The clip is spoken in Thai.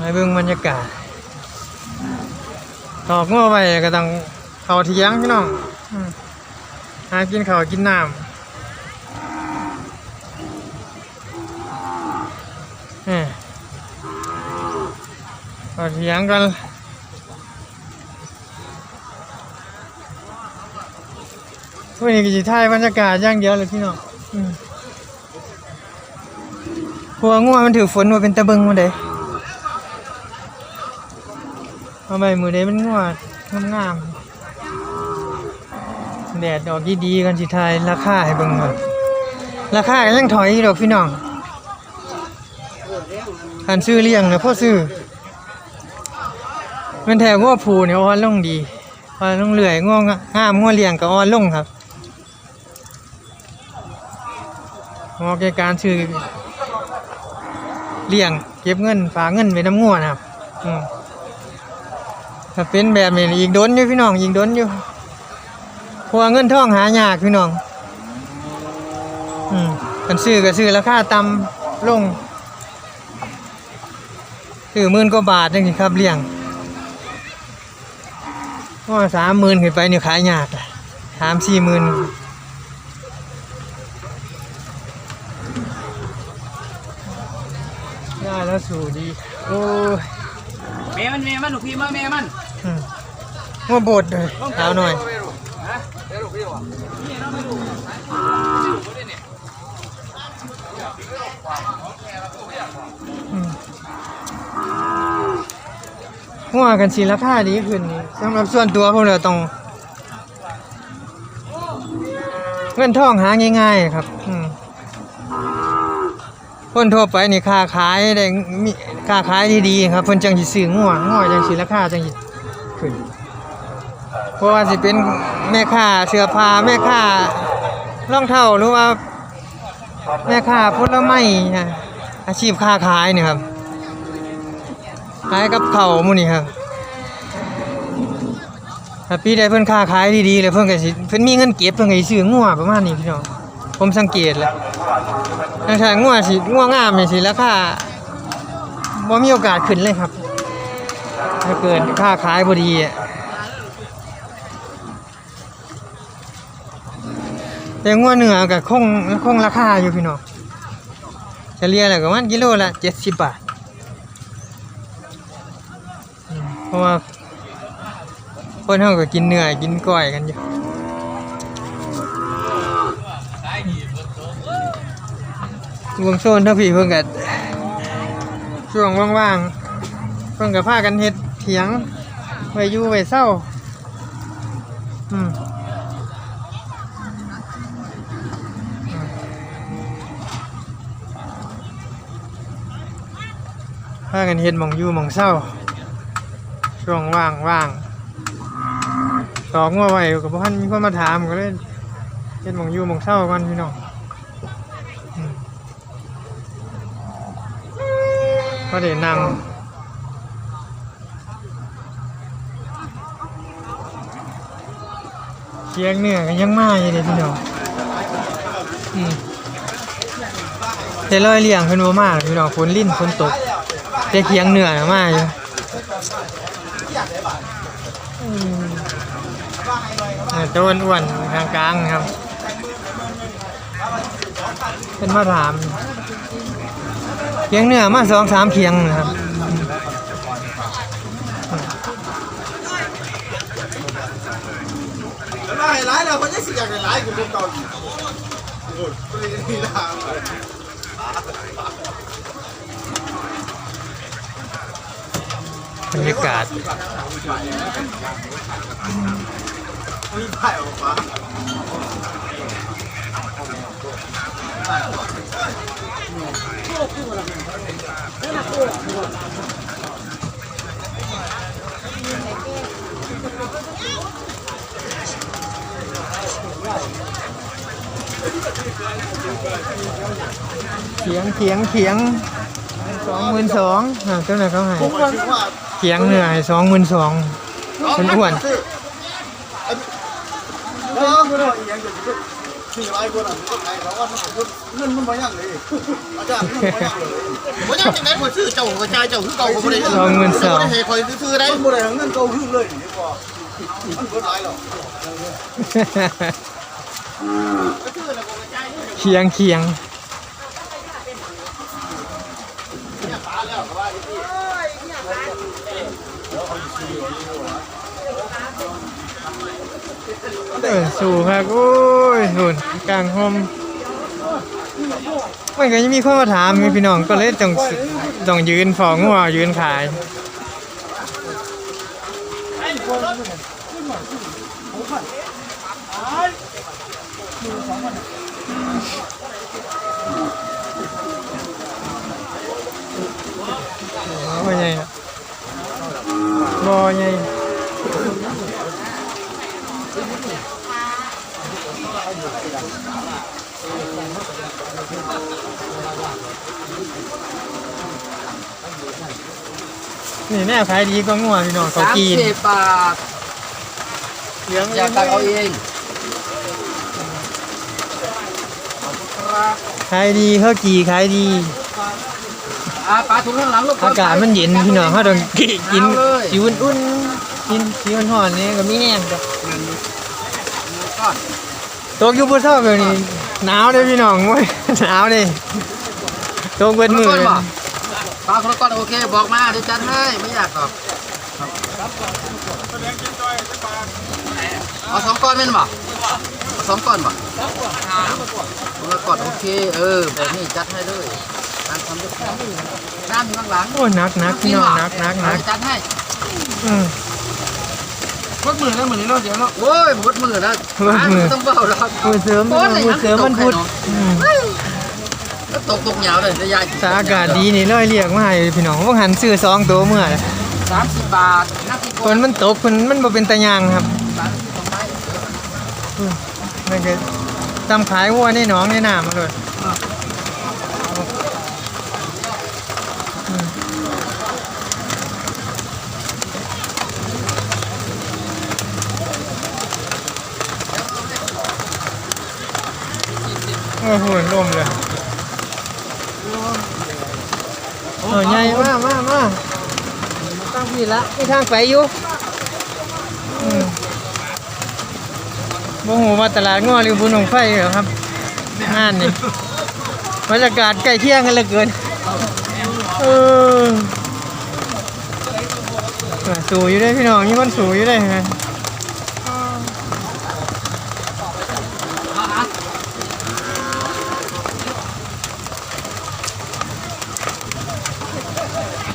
ให้เบิ่งบรรยากาศตอกงัวไปก็ต้องเข้าเที่ยงพี่น้องอืมหากินข้าวกินน้ำเอ้ยเข้าเที่ยงกันวันนี้ก็จะถ่ายบรรยากาศย่างเดียวเลยพี่น้องหัวงัวมันถือฝนว่าเป็นตะเบิงมาเด้ เอาไปมือเดมันงวดงามๆแดดออกดีๆกันสิทายราคาให้เบิ่งก่อนราคาก็ยังถอยอยู่ดอกพี่น้องคันซื้อเลี้ยงนะพ่อซื้อมันแถวงัวผูเนี่ยอ่อนลงดีอ่อนลงเรื่อยง่วงามงัวเลี้ยงก็อ่อนลงครับเหมาะแกการซื้อเลี้ยงเก็บเงินฝากเงินไว้น้ำงัวนะครับ อืม ถ้าเป็นแบบนี้ยิงโดนอยู่พี่น้องยิงโดนอยู่พวเงินทองหายากพี่น้อง อืมกันซื้อก็ซื้อราคาต่ำลงซื้อหมื่นกว่าบาทจังสิครับเลี้ยงว่าสามหมื่นขึ้นไปเนี่ยขายยากสามสี่หมื่นได้แล้วสู่ดี โอ้แม่มันแม่มันลูพี่มาแม่มัน อืมว่าบดเลยเท้าหน่อยฮะเดี๋ยวลูกพี่วะนี่เราไม่รู้บ่ได้เนี่ยอืมหัวกันสีราคาดีขึ้นสำหรับส่วนตัวพวกเราต้องเงินทองหาง่าย ๆ ครับอืมคนทั่วไปนี่ค้าขายได้มีค้าขายดีๆครับเพิ่นจังสิซื้องัวงัวจังสิราคาจังสิ ขึ้น เพราะว่าสิเป็นแม่ค้าเสื้อผ้าแม่ค้ารองเท้าหรือว่า แม่ค้าผลไม้นะอาชีพค้าขายนี่ครับขายกับเข่ามูนี่ครับถ้าปีใดเพิ่นค้าขายดีๆเลยเพิ่นก็สิเพิ่นมีเงินเก็บเพิ่นก็สิซื้องัวประมาณนี้พี่น้องผมสังเกตแล้วถ้าถ้างัวสิงัวงามนี่สิราคาบ่มีโอกาสขึ้นเลยครับ ถ้าเกิดค้าขายบ่ดีอะแต่งัวเหนือก็คงคงราคาอยู่พี่น้องเฉลี่ยแล้วก็มันกิโลละ70บบาท เพราะว่าคนเฮาก็กินเนื้อกินก้อยกันอยู่วงโซนเท่าพี่เพิ่นก็ช่วงว่างๆเพิ่นก็พากันเฮ็ด เถียง ไว้อยู่ไว้เศร้า อืมพากันเฮ็ดหมองอยู่หมองเศร้า ช่วงว่างว่างตอกงัวไหวกับพ่านมีคนมาถามก็เลยเฮ็ดหมองอยู่หมองเศร้ากันพี่น้องก็เดี๋ยวนั่ง เคียงเนื้อก็ยังมาอยู่เด้พี่น้องอืมแต่ลอยเลี่ยงเพิ่นบ่มาพี่น้องฝนลิ้นฝนตกแต่เคียงเหนือน่ะมาอยู่อืมเออตัวอ้วนๆกลางกลางๆครับเป็นมาถามเคียงเหนือมาสองสามเคียงนะครับ หลายหลายแล้วมันยังสิอยากหลายกูเป็นเก่าอีกโอ้ยไม่ได้นี่นะบรรยากาศไม่ได้ออกมาเเขียงเขียงเขียงสองหมื่นสองเจ้าไหนเขาให้ผมว่าคิดว่าเขียงเหนือให้สองหมื่นสองเป็นอ้วนเออกูโดนอีกอย่างเดียวกูสี่ร้อยคนอะไอ้เขาว่าเงินมันบ่ยังเลยอาจารย์เงินบ่ยัง เคียงเคียงเออสู่ครับโอ้ยหุ่นกลางห้องมันก็ยังมีข้อถามมีพี่น้องก็เลยต้องต้องยืนฟองงัวยืนขาย บ่ใหญ่ครับบ่ใหญ่นี่แน่ขายดีก็งัวพี่น้องเขาสามกินสิบบาทเหลืองอยากตักเอาเอง ขายดีเขากีขายดีอ่าปลาถุงข้างหลังลูกอากาศมันเย็นพี่น้องเขาต้องกินเอาเลยสีอุ่นๆกินสีห่อนๆนี่ก็มีแห้งจ้ะก้อนตกอยู่บนเท้าแบบนี้หนาวเลยพี่น้องเว้ยหนาวเลยตกเบิดมือก้อนเลยบ่ปลาคนละก้อนโอเคบอกมาเดี๋ยวจัดให้ไม่อยากหรอกเอาสองก้อนเป็นบ่ เอาสองก้อนบ่คนละก้อนโอเค เออแบบนี้จัดให้เลยการทำด้วยความน้ำอยู่ข้างหลังโอ้ยหนักหนักพี่น้องหนักหนักหนักจัดให้อืมรถมือแล้วมือนี้รถเดี๋ยวเนาะโอ้ยรถมือแล้วรถมือต้องเบาแล้วมือเสริมพี่น้องมือเสริมมันพุดอืมแล้วตกตกเหนียวเลยระยะถ้าอากาศดีนี่ร้อยเรียกมาให้พี่น้องว่าหันซื้อสองตัวเมื่อไหร่สามสิบบาทห้าสิบคนมันตกคนมันบ่เป็นตะยางครับ สามสิบสองไม้ นั่นคือตำขายวัวในหนองในน้ำมาเลยอืมโอ้โหลมเลยเออใหญ่มามามาตั้งพี่ละมีทางไปอยู่อืม โมโหมาตลาดง้อหรือบุญของไฟเหรอครับงานนี่บรรยากาศใกล้เที่ยงกันเหลือเกินเออสูอยู่ได้พี่น้องมีคนสูอยู่ได้ไง